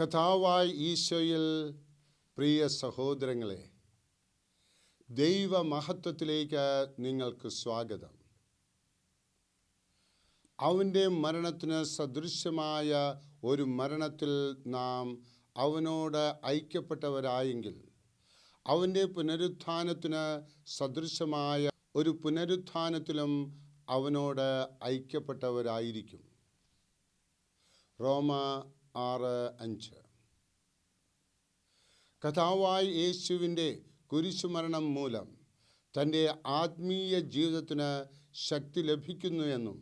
കഥാവായ ഈശോയിൽ പ്രിയ സഹോദരങ്ങളെ ദൈവമഹത്വത്തിലേക്ക് നിങ്ങൾക്ക് സ്വാഗതം. അവന്റെ മരണത്തിന് സദൃശ്യമായ ഒരു മരണത്തിൽ നാം അവനോട് ഐക്യപ്പെട്ടവരായെങ്കിൽ അവന്റെ പുനരുത്ഥാനത്തിന് സദൃശമായ ഒരു പുനരുത്ഥാനത്തിലും അവനോട് ഐക്യപ്പെട്ടവരായിരിക്കും. റോമ ആറ് അഞ്ച്. കഥാവായ യേശുവിന്റെ കുരിശുമരണം മൂലം തന്റെ ആത്മീയ ജീവിതത്തിന് ശക്തി ലഭിക്കുന്നു എന്നും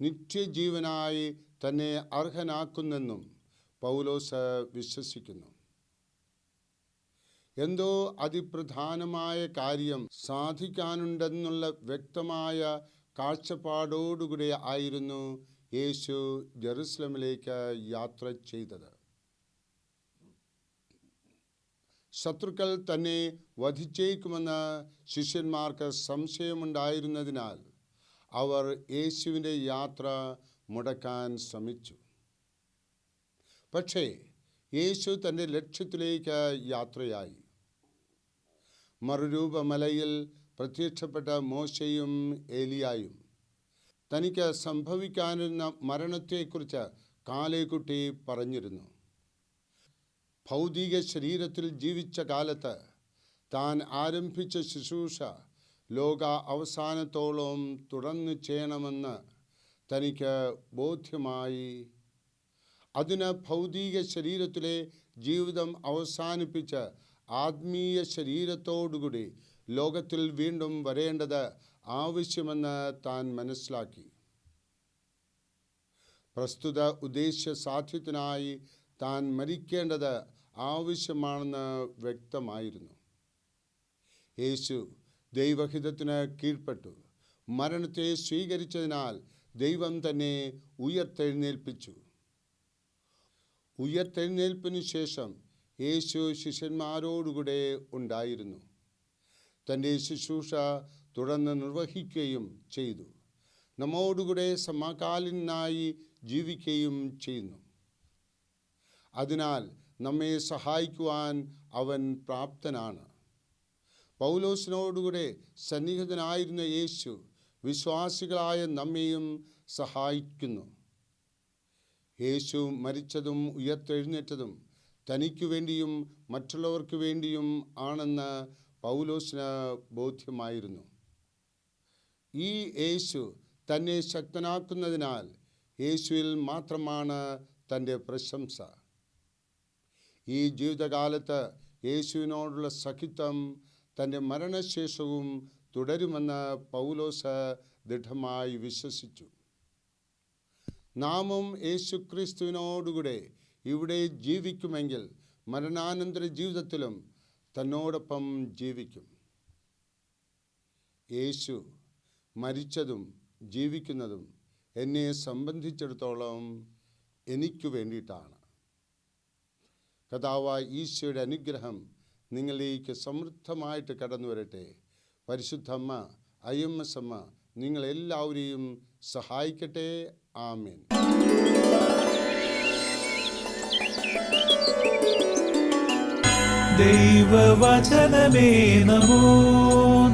നിത്യജീവനായി തന്നെ അർഹനാക്കുന്നെന്നും പൗലോസ് വിശ്വസിക്കുന്നു. എന്തോ അതിപ്രധാനമായ കാര്യം സാധിക്കാനുണ്ടെന്നുള്ള വ്യക്തമായ കാഴ്ചപ്പാടോടുകൂടി ആയിരുന്നു യേശു ജെറുസലമിലേക്ക് യാത്ര ചെയ്തത്. ശത്രുക്കൾ തന്നെ വധിച്ചേക്കുമെന്ന് ശിഷ്യന്മാർക്ക് സംശയമുണ്ടായിരുന്നതിനാൽ അവർ യേശുവിന്റെ യാത്ര മുടക്കാൻ ശ്രമിച്ചു. പക്ഷേ യേശു തന്റെ ലക്ഷ്യത്തിലേക്ക് യാത്രയായി. മറുരൂപമലയിൽ പ്രത്യക്ഷപ്പെട്ട മോശയും ഏലിയായും തനിക്ക് സംഭവിക്കാനിരുന്ന മരണത്തെക്കുറിച്ച് കാലേക്കുട്ടി പറഞ്ഞിരുന്നു. ഭൗതിക ശരീരത്തിൽ ജീവിച്ച കാലത്ത് താൻ ആരംഭിച്ച ശുശ്രൂഷ ലോക അവസാനത്തോളം തുടർന്നു ചെയ്യണമെന്ന് തനിക്ക് ബോധ്യമായി. അതിന് ഭൗതിക ശരീരത്തിലെ ജീവിതം അവസാനിപ്പിച്ച് ആത്മീയ ശരീരത്തോടുകൂടി ലോകത്തിൽ വീണ്ടും വരേണ്ടത് ആവശ്യമെന്ന് താൻ മനസ്സിലാക്കി. പ്രസ്തുത ഉദ്ദേശ്യ സാധ്യത്തിനായി താൻ മരിക്കേണ്ടത് ആവശ്യമാണെന്ന് വ്യക്തമായിരുന്നു. യേശു ദൈവഹിതത്തിന് കീഴ്പ്പെട്ടു. മരണത്തെ സ്വീകരിച്ചതിനാൽ ദൈവം തന്നെ ഉയർത്തെഴുന്നേൽപ്പിച്ചു. ഉയർത്തെഴുന്നേൽപ്പിനു ശേഷം യേശു ശിഷ്യന്മാരോടുകൂടെ ഉണ്ടായിരുന്നു. തന്റെ ശുശ്രൂഷ തുടർന്ന് നിർവഹിക്കുകയും ചെയ്തു. നമ്മോടുകൂടെ സമകാലീനായി ജീവിക്കുകയും ചെയ്യുന്നു. അതിനാൽ നമ്മെ സഹായിക്കുവാൻ അവൻ പ്രാപ്തനാണ്. പൗലോസിനോടുകൂടെ സന്നിഹിതനായിരുന്ന യേശു വിശ്വാസികളായ നമ്മെയും സഹായിക്കുന്നു. യേശു മരിച്ചതും ഉയർത്തെഴുന്നേറ്റതും തനിക്കു വേണ്ടിയും മറ്റുള്ളവർക്ക് വേണ്ടിയും ആണെന്ന് പൗലോസിന് ബോധ്യമായിരുന്നു. ഈ യേശു തന്നെ ശക്തനാക്കുന്നതിനാൽ യേശുവിൽ മാത്രമാണ് തന്റെ പ്രശംസ. ഈ ജീവിതകാലത്ത് യേശുവിനോടുള്ള സഖിത്വം തന്റെ മരണശേഷവും തുടരുമെന്ന് പൗലോസ് ദൃഢമായി വിശ്വസിച്ചു. നാമും യേശു ക്രിസ്തുവിനോടുകൂടെ ഇവിടെ ജീവിക്കുമെങ്കിൽ മരണാനന്തര ജീവിതത്തിലും തന്നോടൊപ്പം ജീവിക്കും. യേശു മരിച്ചതും ജീവിക്കുന്നതും എന്നെ സംബന്ധിച്ചിടത്തോളം എനിക്ക് വേണ്ടിയിട്ടാണ്. കഥാവായ ഈശോയുടെ അനുഗ്രഹം നിങ്ങളിലേക്ക് സമൃദ്ധമായിട്ട് കടന്നു വരട്ടെ. പരിശുദ്ധമ്മ ഐ എം എസ് അമ്മ നിങ്ങളെല്ലാവരെയും സഹായിക്കട്ടെ. ആമേൻ. ദൈവവചനമേ നമോ നമോ നമ